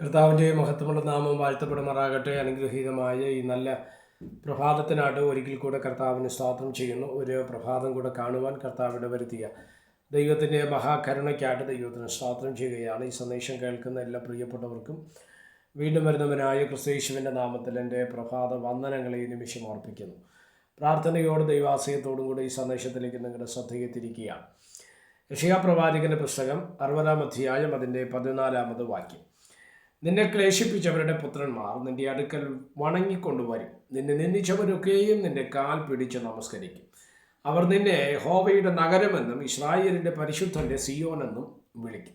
കർത്താവിന്റെ മഹത്വമുള്ള നാമം വാഴ്ത്തപ്പെടുമാറാകട്ടെ. അനുഗ്രഹീതമായ ഈ നല്ല പ്രഭാതത്തിനായിട്ട് ഒരിക്കൽ കൂടെ കർത്താവിന് സ്തോത്രം ചെയ്യുന്നു. ഒരു പ്രഭാതം കൂടെ കാണുവാൻ കർത്താവിടെ വരുത്തിയ ദൈവത്തിന്റെ മഹാകരുണയ്ക്കായിട്ട് ദൈവത്തിന് സ്തോത്രം ചെയ്യുകയാണ്. ഈ സന്ദേശം കേൾക്കുന്ന എല്ലാ പ്രിയപ്പെട്ടവർക്കും വീണ്ടും വരുന്നവനായ ക്രിസ്തേശുവിന്റെ നാമത്തിൽ എന്റെ പ്രഭാത വന്ദനങ്ങളെ ഈ നിമിഷം അർപ്പിക്കുന്നു. പ്രാർത്ഥനയോട് ദൈവാശയത്തോടും കൂടെ ഈ സന്ദേശത്തിലേക്ക് നിങ്ങളുടെ ശ്രദ്ധയെ തിരിക്കുകയാണ് പ്രവാചകന്റെ പുസ്തകം അറുപതാം അധ്യായം അതിന്റെ പതിനാലാമത് വാക്യം. നിന്നെ ക്ലേശിപ്പിച്ചവരുടെ പുത്രന്മാർ നിന്റെ അടുക്കൽ വണങ്ങിക്കൊണ്ടുവരും. നിന്നെ നിന്ദിച്ചവരൊക്കെയും നിന്റെ കാൽ പിടിച്ച് നമസ്കരിക്കും. അവർ നിന്നെ ഹോവയുടെ നഗരമെന്നും ഇസ്രായേലിന്റെ പരിശുദ്ധന്റെ സിയോനെന്നും വിളിക്കും.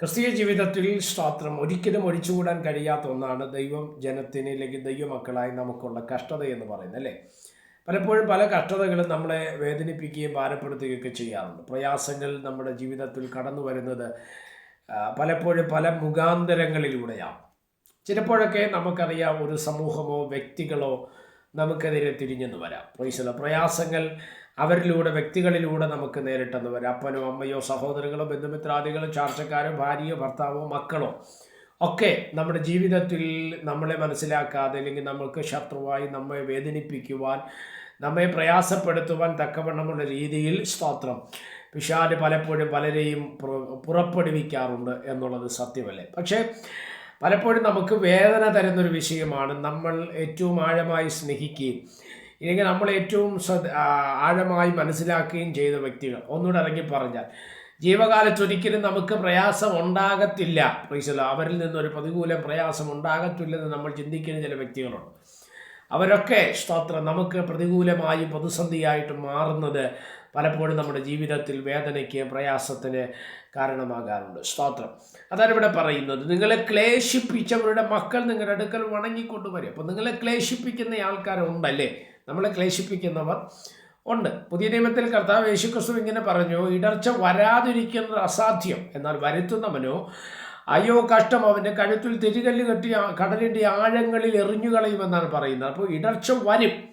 ക്രിസ്തീയ ജീവിതത്തിൽ സ്തോത്രം ഒരിക്കലും ഒഴിച്ചുകൂടാൻ കഴിയാത്ത ഒന്നാണ് ദൈവം ജനത്തിന് അല്ലെങ്കിൽ ദൈവമക്കളായി നമുക്കുള്ള കഷ്ടത എന്ന് പറയുന്നത് അല്ലേ? പലപ്പോഴും പല കഷ്ടതകളും നമ്മളെ വേദനിപ്പിക്കുകയും ഭാരപ്പെടുത്തുകയൊക്കെ ചെയ്യാറുണ്ട്. പ്രയാസങ്ങൾ നമ്മുടെ ജീവിതത്തിൽ കടന്നു വരുന്നത് പലപ്പോഴും പല മുഖാന്തരങ്ങളിലൂടെയാണ്. ചിലപ്പോഴൊക്കെ നമുക്കറിയാം ഒരു സമൂഹമോ വ്യക്തികളോ നമുക്കെതിരെ തിരിഞ്ഞെന്ന് വരാം. പ്രൈസല പ്രയാസങ്ങൾ അവരിലൂടെ വ്യക്തികളിലൂടെ നമുക്ക് നേരിട്ടെന്ന് വരാം. അപ്പനോ അമ്മയോ സഹോദരങ്ങളോ ബന്ധുമിത്രാദികളോ ചാർച്ചക്കാരോ ഭാര്യയോ ഭർത്താവോ മക്കളോ ഒക്കെ നമ്മുടെ ജീവിതത്തിൽ നമ്മളെ മനസ്സിലാക്കാതെ അല്ലെങ്കിൽ നമുക്ക് ശത്രുവായി നമ്മെ വേദനിപ്പിക്കുവാൻ നമ്മെ പ്രയാസപ്പെടുത്തുവാൻ തക്കവണ്ണമുള്ള രീതിയിൽ സ്തോത്രം. പിശാൽ പലപ്പോഴും പലരെയും പുറ- പുറപ്പെടുവിക്കാറുണ്ട് എന്നുള്ളത് സത്യമല്ലേ? പക്ഷേ പലപ്പോഴും നമുക്ക് വേദന തരുന്നൊരു വിഷയമാണ് നമ്മൾ ഏറ്റവും ആഴമായി സ്നേഹിക്കുകയും ഇല്ലെങ്കിൽ നമ്മൾ ഏറ്റവും ആഴമായി മനസ്സിലാക്കുകയും ചെയ്ത വ്യക്തികൾ. ഒന്നുകൂടെ ഇറങ്ങി പറഞ്ഞാൽ ജീവകാലത്ത് ഒരിക്കലും നമുക്ക് പ്രയാസം ഉണ്ടാകത്തില്ല. പ്രീശല അവരിൽ നിന്നൊരു പ്രതികൂല പ്രയാസം ഉണ്ടാകത്തില്ലെന്ന് നമ്മൾ ചിന്തിക്കുന്ന ചില വ്യക്തികളുണ്ട്. അവരൊക്കെ സ്തോത്രം നമുക്ക് പ്രതികൂലമായും പ്രതിസന്ധിയായിട്ട് മാറുന്നത് പലപ്പോഴും നമ്മുടെ ജീവിതത്തിൽ വേദനയ്ക്ക് പ്രയാസത്തിന് കാരണമാകാറുണ്ട്. സ്തോത്രം. അതാണ് ഇവിടെ പറയുന്നത്. നിങ്ങളെ ക്ലേശിപ്പിച്ചവരുടെ മക്കൾ നിങ്ങളുടെ അടുക്കൽ വണങ്ങിക്കൊണ്ടുവരും. അപ്പോൾ നിങ്ങളെ ക്ലേശിപ്പിക്കുന്ന ആൾക്കാരുണ്ടല്ലേ നമ്മളെ ക്ലേശിപ്പിക്കുന്നവർ ഉണ്ട്. പുതിയ നിയമത്തിൽ കർത്താവ് യേശുക്രിസ്തു ഇങ്ങനെ പറഞ്ഞു ഇടർച്ച വരാതിരിക്കുന്നത് അസാധ്യം. എന്നാൽ വരുത്തുന്നവനോ അയ്യോ കഷ്ടം അവന്റെ കഴുത്തിൽ തിരികല്ല് കെട്ടി കടലിന്റെ ആഴങ്ങളിൽ എറിഞ്ഞു കളയുമെന്നാണ് പറയുന്നത്. അപ്പോൾ ഇടർച്ച വരും.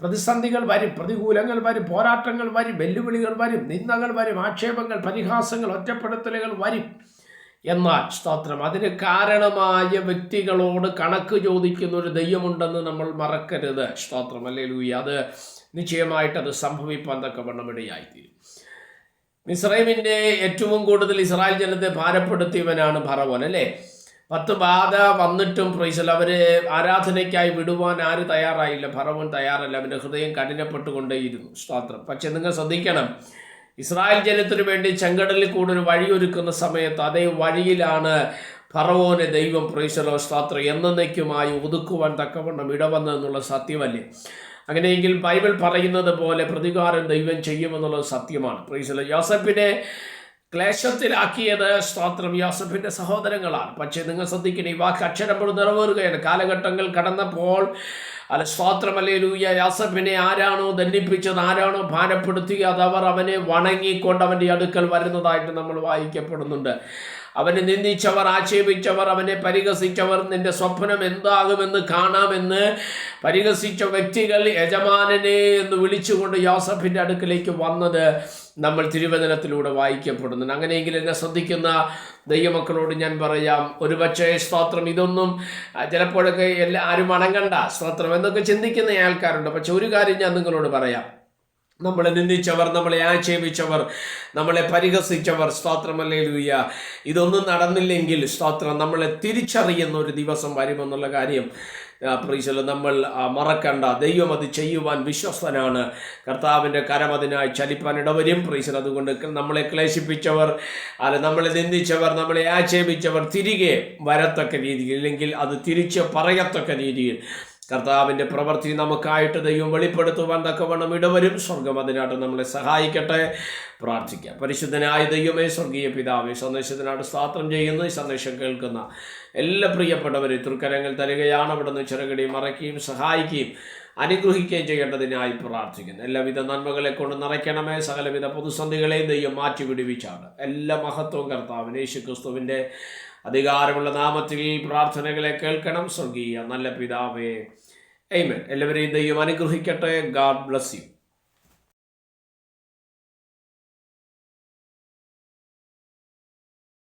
പ്രതിസന്ധികൾ വരും പ്രതികൂലങ്ങൾ വരും പോരാട്ടങ്ങൾ വരും വെല്ലുവിളികൾ വരും നിന്ദകൾ വരും ആക്ഷേപങ്ങൾ പരിഹാസങ്ങൾ ഒറ്റപ്പെടുത്തലുകൾ വരും. എന്നാൽ സ്തോത്രം അതിന് കാരണമായ വ്യക്തികളോട് കണക്ക് ചോദിക്കുന്ന ഒരു ദൈവമുണ്ടെന്ന് നമ്മൾ മറക്കരുത്. സ്തോത്രം അല്ലേ ലൂയി അത് നിശ്ചയമായിട്ട് അത് സംഭവിപ്പാൻ തക്ക ഇടയായിത്തീരും. മിസ്രൈമിന്റെ ഏറ്റവും കൂടുതൽ ഇസ്രായേൽ ജനത്തെ ഭാരപ്പെടുത്തിയവനാണ് ഭറവോൻ അല്ലേ? പത്ത് ബാധ വന്നിട്ടും പ്രൈസൽ അവർ ആരാധനയ്ക്കായി വിടുവാൻ ആര് തയ്യാറായില്ല. ഭറവൻ തയ്യാറല്ല അവന്റെ ഹൃദയം കഠിനപ്പെട്ടുകൊണ്ടേയിരുന്നു. സ്തോത്രം. പക്ഷെ നിങ്ങൾ ശ്രദ്ധിക്കണം ഇസ്രായേൽ ജനത്തിനു വേണ്ടി ചെങ്കടലിൽ കൂടെ ഒരു വഴിയൊരുക്കുന്ന സമയത്ത് അതേ വഴിയിലാണ് ഫറവോനെ ദൈവം പ്രൈസലോ സ്തോത്രം എന്നേക്കുമായി ഒതുക്കുവാൻ തക്കവണ്ണം ഇടവന്നതെന്നുള്ള സത്യമല്ലേ? അങ്ങനെയെങ്കിൽ ബൈബിൾ പറയുന്നത് പോലെ പ്രതികാരം ദൈവം ചെയ്യുമെന്നുള്ളത് സത്യമാണ്. പ്രൈസലോ യോസഫിനെ ക്ലേശത്തിലാക്കിയത് സ്തോത്രം യോസഫിന്റെ സഹോദരങ്ങളാണ്. പക്ഷേ നിങ്ങൾ ശ്രദ്ധിക്കണം ഈ വാക്ക് അക്ഷരപ്പോൾ നിറവേറുകയാണ്. കാലഘട്ടങ്ങൾ കടന്നപ്പോൾ അല്ല സ്തോത്രമല്ലേ ലൂയ യാസഫിനെ ആരാണോ ദണ്ഡിപ്പിച്ചത് ആരാണോ ഭാരപ്പെടുത്തിയത് അവർ അവനെ വണങ്ങിക്കൊണ്ട് അവന്റെ അടുക്കൽ വരുന്നതായിട്ട് നമ്മൾ വായിക്കപ്പെടുന്നുണ്ട്. അവനെ നിന്ദിച്ചവർ ആക്ഷേപിച്ചവർ അവനെ പരിഹസിച്ചവർ നിന്റെ സ്വപ്നം എന്താകുമെന്ന് കാണാമെന്ന് പരിഹസിച്ച വ്യക്തികൾ യജമാനനെ എന്ന് വിളിച്ചുകൊണ്ട് യോസഫിന്റെ അടുക്കിലേക്ക് വന്നത് നമ്മൾ തിരുവചനത്തിലൂടെ വായിക്കപ്പെടുന്നുണ്ട് അങ്ങനെയെങ്കിൽ എന്നെ ശ്രദ്ധിക്കുന്ന ദൈവമക്കളോട് ഞാൻ പറയാം ഒരുപക്ഷെ സ്തോത്രം ഇതൊന്നും ചിലപ്പോഴൊക്കെ എല്ലാ ആരും അണങ്ങണ്ട സ്തോത്രം എന്നൊക്കെ ചിന്തിക്കുന്ന ആൾക്കാരുണ്ട്. പക്ഷെ ഒരു കാര്യം ഞാൻ നിങ്ങളോട് പറയാം. നമ്മളെ നിന്ദിച്ചവർ നമ്മളെ ആക്ഷേപിച്ചവർ നമ്മളെ പരിഹസിച്ചവർ. സ്തോത്രമല്ലേ ലൂയ ഇതൊന്നും നടന്നില്ലെങ്കിൽ സ്തോത്രം നമ്മളെ തിരിച്ചറിയുന്ന ഒരു ദിവസം വരുമെന്നുള്ള കാര്യം പ്രീശല നമ്മൾ മറക്കണ്ട. ദൈവം അത് ചെയ്യുവാൻ വിശ്വസ്തനാണ്. കർത്താവിന്റെ കരം അതിനായി ചലിപ്പാൻ ഇടവരും. പ്രീശൽ അതുകൊണ്ട് നമ്മളെ ക്ലേശിപ്പിച്ചവർ അല്ല നമ്മളെ നിന്ദിച്ചവർ നമ്മളെ ആക്ഷേപിച്ചവർ തിരികെ വരത്തക്ക രീതിയിൽ ഇല്ലെങ്കിൽ അത് തിരിച്ച് പറയത്തക്ക രീതിയിൽ കർത്താവിന്റെ പ്രവൃത്തി നമുക്കായിട്ട് ദൈവം വെളിപ്പെടുത്തുവാൻ തക്കവണ്ണം ഇടവരും. സ്വർഗം അതിനായിട്ട് നമ്മളെ സഹായിക്കട്ടെ. പ്രാർത്ഥിക്കാം. പരിശുദ്ധനായ ദൈവമേ സ്വർഗീയ പിതാവേ സന്ദേശത്തിനായിട്ട് സ്വാത്രം ചെയ്യുന്നു. ഈ സന്ദേശം കേൾക്കുന്ന എല്ലാ പ്രിയപ്പെട്ടവരെ തൃക്കരങ്ങൾ തരികയാണ്. അവിടുന്ന് ചെറുകടി മറയ്ക്കുകയും സഹായിക്കുകയും അനുഗ്രഹിക്കുകയും ചെയ്യേണ്ടതിനായി പ്രാർത്ഥിക്കുന്നു. എല്ലാവിധ നന്മകളെ കൊണ്ട് നിറയ്ക്കണമേ. സകലവിധ പ്രതിസന്ധികളെയും ദൈവം മാറ്റി പിടിപ്പിച്ചാണ് എല്ലാ മഹത്വവും കർത്താവിന് യേശു ക്രിസ്തുവിന്റെ അധികാരമുള്ള നാമത്തിൽ പ്രാർത്ഥനകളെ കേൾക്കണം. സ്വർഗീയ നല്ല പിതാവേ. എയ്മൻ എല്ലാവരെയും ദൈവം അനുഗ്രഹിക്കട്ടെ. God bless you